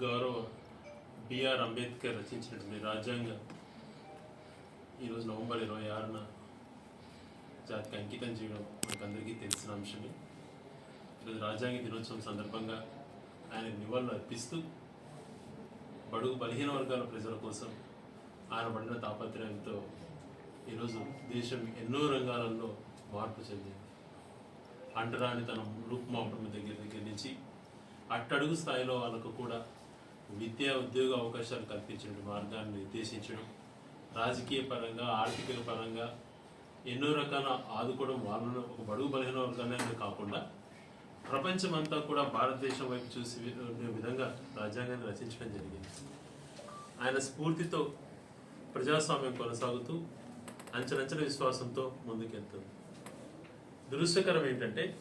గౌరవ బిఆర్ అంబేద్కర్ రచించినటువంటి రాజ్యాంగం ఈరోజు నవంబర్ ఇరవై ఆరున జాతికి అంకితం చేయడం మనకందరికీ తెలిసిన అంశమే. ఈరోజు రాజ్యాంగ దినోత్సవం సందర్భంగా ఆయన నివాళులు అర్పిస్తూ బడుగు బలహీన వర్గాల ప్రజల కోసం ఆయన పడిన తాపత్రయంతో ఈరోజు దేశం ఎన్నో రంగాలలో మార్పు చెందింది. అంటరానితనం రూపుమాపడం దగ్గర దగ్గర నుంచి అట్టడుగు స్థాయిలో వాళ్ళకు కూడా విద్యా ఉద్యోగ అవకాశాలు కల్పించే మార్గాన్ని నిర్దేశించడం రాజకీయ పరంగా ఆర్థిక పరంగా ఎన్నో రకాల ఆదుకోవడం వాళ్ళను ఒక బడుగు బలహీన వర్గాలనే కాకుండా ప్రపంచమంతా కూడా భారతదేశం వైపు చూసి విధంగా రాజ్యాంగాన్ని రచించడం జరిగింది. ఆయన స్ఫూర్తితో ప్రజాస్వామ్యం కొనసాగుతూ అంచనంచన విశ్వాసంతో ముందుకెళ్తుంది. దురదృష్టకరం ఏంటంటే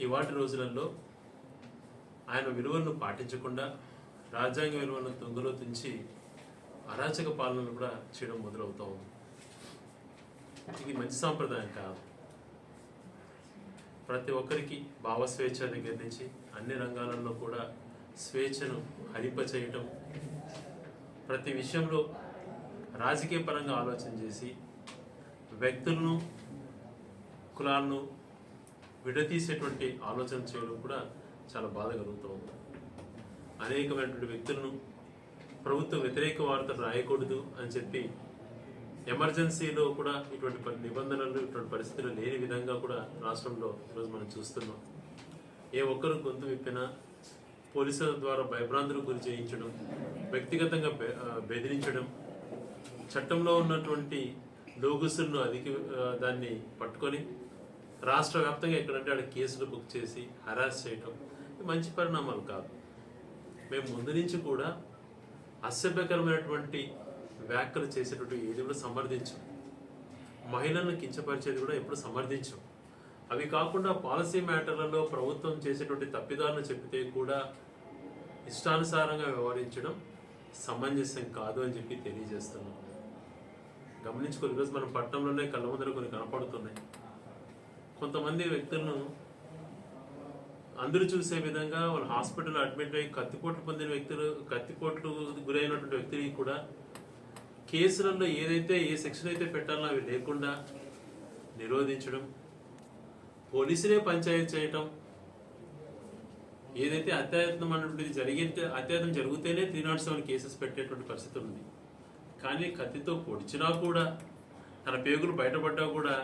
ఇవాటి రోజులలో ఆయన విలువలను పాటించకుండా రాజ్యాంగ విలువలను తొంగలో తుంచి అరాచక పాలనలు కూడా చేయడం మొదలవుతాం ఉంది. ఇది మంచి సాంప్రదాయం కాదు. ప్రతి ఒక్కరికి భావ స్వేచ్ఛ దగ్గర నుంచి అన్ని రంగాలలో కూడా స్వేచ్ఛను హరింపచేయటం ప్రతి విషయంలో రాజకీయ పరంగా ఆలోచన చేసి వ్యక్తులను కులాలను విడతీసేటువంటి ఆలోచన చేయడం కూడా చాలా బాధ కలుగుతూ ఉంది అనేకమైనటువంటి వ్యక్తులను ప్రభుత్వ వ్యతిరేక వార్తలు రాయకూడదు అని చెప్పి ఎమర్జెన్సీలో కూడా ఇటువంటి నిబంధనలు ఇటువంటి పరిస్థితులు లేని విధంగా కూడా రాష్ట్రంలో ఈరోజు మనం చూస్తున్నాం. ఏ ఒక్కరు గొంతు విప్పినా పోలీసుల ద్వారా భయభ్రాంతులకు గురి చేయించడం వ్యక్తిగతంగా బె- బెదిరించడం చట్టంలో ఉన్నటువంటి లోగుసులను అధిక దాన్ని పట్టుకొని రాష్ట్ర వ్యాప్తంగా ఎక్కడంటే ఆడ కేసులు బుక్ చేసి హరాస్ చేయటం మంచి పరిణామాలు కాదు. మేము ముందు నుంచి కూడా అసభ్యకరమైనటువంటి వ్యాఖ్యలు చేసేటువంటి ఏది సమర్థించం. మహిళలను కించపరిచేది కూడా ఎప్పుడు సమర్థించాం. అవి కాకుండా పాలసీ మ్యాటర్లలో ప్రభుత్వం చేసేటువంటి తప్పిదాలను చెప్పితే కూడా ఇష్టానుసారంగా వ్యవహరించడం సమంజసం కాదు అని చెప్పి తెలియజేస్తున్నాం. గమనించుకొని ఈరోజు మనం పట్టణంలోనే కళ్ళ ముందర కొన్ని కనపడుతున్నాయి. కొంతమంది వ్యక్తులను అందరూ చూసే విధంగా వాళ్ళు హాస్పిటల్ అడ్మిట్ అయ్యి కత్తిపోట్లు పొందిన వ్యక్తులు కత్తిపోట్లు గురైనటువంటి వ్యక్తులకి కూడా కేసులలో ఏదైతే ఏ సెక్షన్ అయితే పెట్టాలో అవి లేకుండా నిరోధించడం పోలీసులే పంచాయతీ చేయటం ఏదైతే అత్యాయత్నం అన్నటువంటిది జరిగితే అత్యాయత్నం జరిగితేనే త్రీ నాట్ సెవెన్ కేసెస్ పెట్టేటువంటి పరిస్థితి ఉంది. కానీ కత్తితో పొడిచినా కూడా తన పేగులు బయటపడ్డా కూడా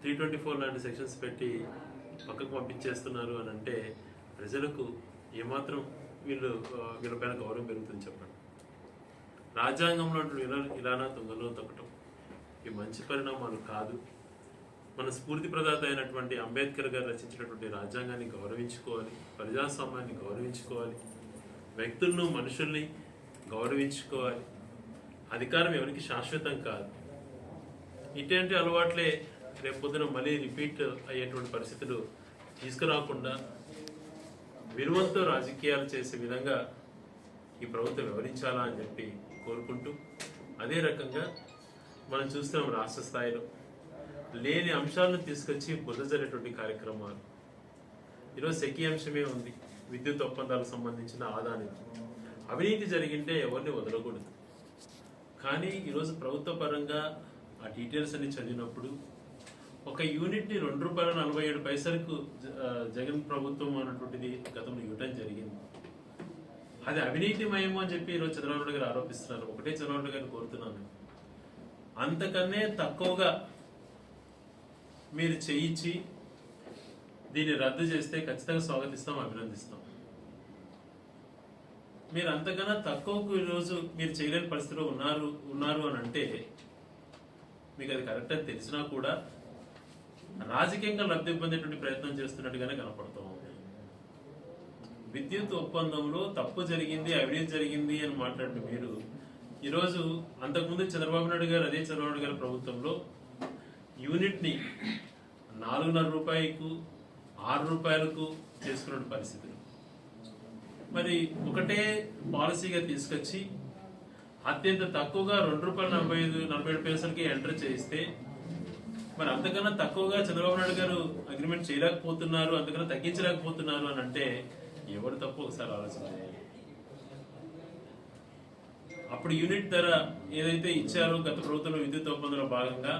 త్రీ ట్వంటీ ఫోర్ లాంటి సెక్షన్స్ పెట్టి పక్కకు పంపించేస్తున్నారు అని అంటే ప్రజలకు ఏమాత్రం వీళ్ళు వీళ్ళపైన గౌరవం పెరుగుతుంది చెప్పండి. రాజ్యాంగంలో ఇలా ఇలానా దొంగలో తొక్కటం ఇవి మంచి పరిణామాలు కాదు. మన స్ఫూర్తి ప్రదాత అయినటువంటి అంబేద్కర్ గారు రచించినటువంటి రాజ్యాంగాన్ని గౌరవించుకోవాలి ప్రజాస్వామ్యాన్ని గౌరవించుకోవాలి వ్యక్తులను మనుషుల్ని గౌరవించుకోవాలి. అధికారం ఎవరికి శాశ్వతం కాదు. ఇటువంటి అలవాట్లే రేపు పొద్దున మళ్ళీ రిపీట్ అయ్యేటువంటి పరిస్థితులు తీసుకురాకుండా విలువలతో రాజకీయాలు చేసే విధంగా ఈ ప్రభుత్వం వివరించాలా అని చెప్పి కోరుకుంటూ అదే రకంగా మనం చూస్తున్నాం రాష్ట్ర స్థాయిలో లేని అంశాలను తీసుకొచ్చి బుద్ధజరేటువంటి కార్యక్రమాలు. ఈరోజు సెకి అంశమే ఉంది. విద్యుత్ ఒప్పందాలకు సంబంధించిన ఆదాని. అవినీతి జరిగింటే ఎవరిని వదలకూడదు. కానీ ఈరోజు ప్రభుత్వ పరంగా ఆ డీటెయిల్స్ అన్ని చదివినప్పుడు ఒక యూనిట్ని రెండు రూపాయల నలభై ఏడు పైసలకు జగన్ ప్రభుత్వం అన్నటువంటిది గతంలో ఇవ్వడం జరిగింది. అది అవినీతిమయము అని చెప్పి ఈరోజు చంద్రబాబు గారు ఆరోపిస్తున్నారు. ఒకటే చంద్రబాబు గారిని కోరుతున్నాను అంతకన్నే తక్కువగా మీరు చేయించి దీన్ని రద్దు చేస్తే ఖచ్చితంగా స్వాగతిస్తాం అభినందిస్తాం. మీరు అంతకన్నా తక్కువకు ఈరోజు మీరు చేయలేని పరిస్థితిలో ఉన్నారు ఉన్నారు అని అంటే మీకు అది కరెక్ట్ అని తెలిసినా కూడా రాజకీయంగా లబ్ధి పొందేటువంటి ప్రయత్నం చేస్తున్నట్టుగానే కనపడుతూ ఉంది. విద్యుత్ ఒప్పందంలో తప్పు జరిగింది అవినీతి జరిగింది అని మాట్లాడిన మీరు ఈరోజు అంతకుముందు చంద్రబాబు నాయుడు గారు అదే చంద్రబాబు నాయుడు గారి ప్రభుత్వంలో యూనిట్ని నాలుగున్నర రూపాయలకు ఆరు రూపాయలకు చేసుకున్న పరిస్థితులు మరి ఒకటే పాలసీగా తీసుకొచ్చి అత్యంత తక్కువగా రెండు రూపాయల నలభై ఐదు నలభై ఏడు పైసలకి ఎంటర్ చేయిస్తే మరి అంతకన్నా తక్కువగా చంద్రబాబు నాయుడు గారు అగ్రిమెంట్ చేయలేకపోతున్నారు అంతకన్నా తగ్గించలేకపోతున్నారు అని అంటే ఎవరు తప్పు ఒకసారి ఆలోచన అప్పుడు యూనిట్ ధర ఏదైతే ఇచ్చారో గత ప్రభుత్వంలో విద్యుత్ ఒప్పందంలో భాగంగా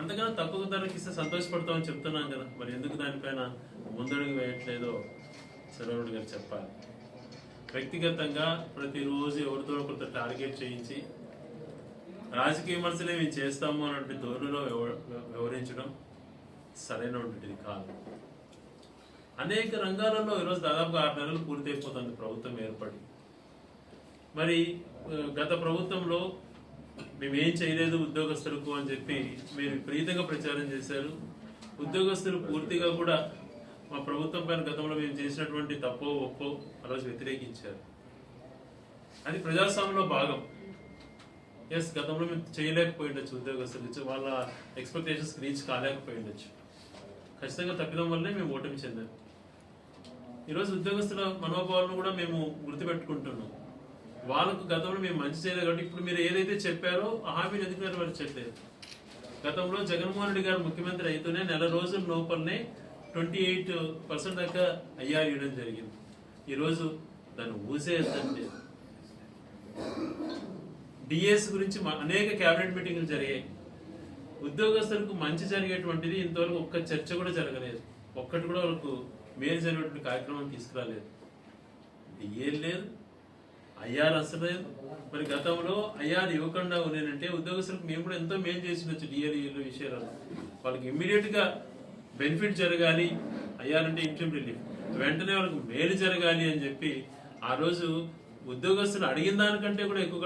అంతకన్నా తక్కువ ధరకి ఇస్తే సంతోషపడతామని చెప్తున్నాం కదా. మరి ఎందుకు దానిపైన ముందడుగు వేయట్లేదో చంద్రబాబు గారు చెప్పాలి. వ్యక్తిగతంగా ప్రతిరోజు ఎవరితో ఒకరితో టార్గెట్ చేయించి రాజకీయ విమర్శలు మేము చేస్తాము అన్నటువంటి ధోరణిలో వ్యవ- సరైనటువంటిది కాదు. అనేక రంగాలలో ఈరోజు దాదాపుగా ఆరు నెలలు పూర్తయిపోతుంది ప్రభుత్వం ఏర్పడి. మరి గత ప్రభుత్వంలో మేమేం చేయలేదు ఉద్యోగస్తులకు అని చెప్పి మీరు విపరీతంగా ప్రచారం చేశారు. ఉద్యోగస్తులు పూర్తిగా కూడా మా ప్రభుత్వం పైన గతంలో మేము చేసినటువంటి తప్పో ఒప్పో ఆ రోజు వ్యతిరేకించారు. అది ప్రజాస్వామ్యంలో భాగం. ఎస్ గతంలో మేము చేయలేకపోయి ఉండొచ్చు నుంచి వాళ్ళ ఎక్స్పెక్టేషన్స్ రీచ్ కాలేకపోయి ఉండొచ్చు ఖచ్చితంగా తప్పిదం వల్లే మేము ఓటమి చెందాం. ఈరోజు ఉద్యోగస్తుల మనోభావాలను కూడా మేము గుర్తుపెట్టుకుంటున్నాం. వాళ్ళకు గతంలో మేము మంచి చేయలేదు కాబట్టి ఇప్పుడు మీరు ఏదైతే చెప్పారో ఆ హామీని ఎందుకు నెరవేర్చట్లేదు? గతంలో జగన్మోహన్ రెడ్డి గారు ముఖ్యమంత్రి అయితేనే నెల రోజుల లోపలనే ట్వంటీ ఎయిట్ పర్సెంట్ దాకా ఐఆర్ ఇవ్వడం జరిగింది. ఈరోజు దాన్ని ఊసేద్దంటే డిఎస్ గురించి అనేక కేబినెట్ మీటింగ్లు జరిగాయి. ఉద్యోగస్తులకు మంచి జరిగేటువంటిది ఇంతవరకు ఒక్క చర్చ కూడా జరగలేదు. ఒక్కటి కూడా వాళ్ళకు మేలు జరిగేటువంటి కార్యక్రమం తీసుకురాలేదు. ఏం లేదు అయ్యారు అసలు లేదు. మరి గతంలో అయ్యారు ఇవ్వకుండా ఉన్నానంటే ఉద్యోగస్తులకు మేము కూడా ఎంతో మేలు చేసినచ్చు డిఏలు విషయాలు వాళ్ళకి ఇమ్మీడియట్గా బెనిఫిట్ జరగాలి. అయ్యారంటే ఇంటిం రిలీఫ్ వెంటనే వాళ్ళకి మేలు జరగాలి అని చెప్పి ఆ రోజు ఉద్యోగస్తులు అడిగిన దానికంటే కూడా ఎక్కువ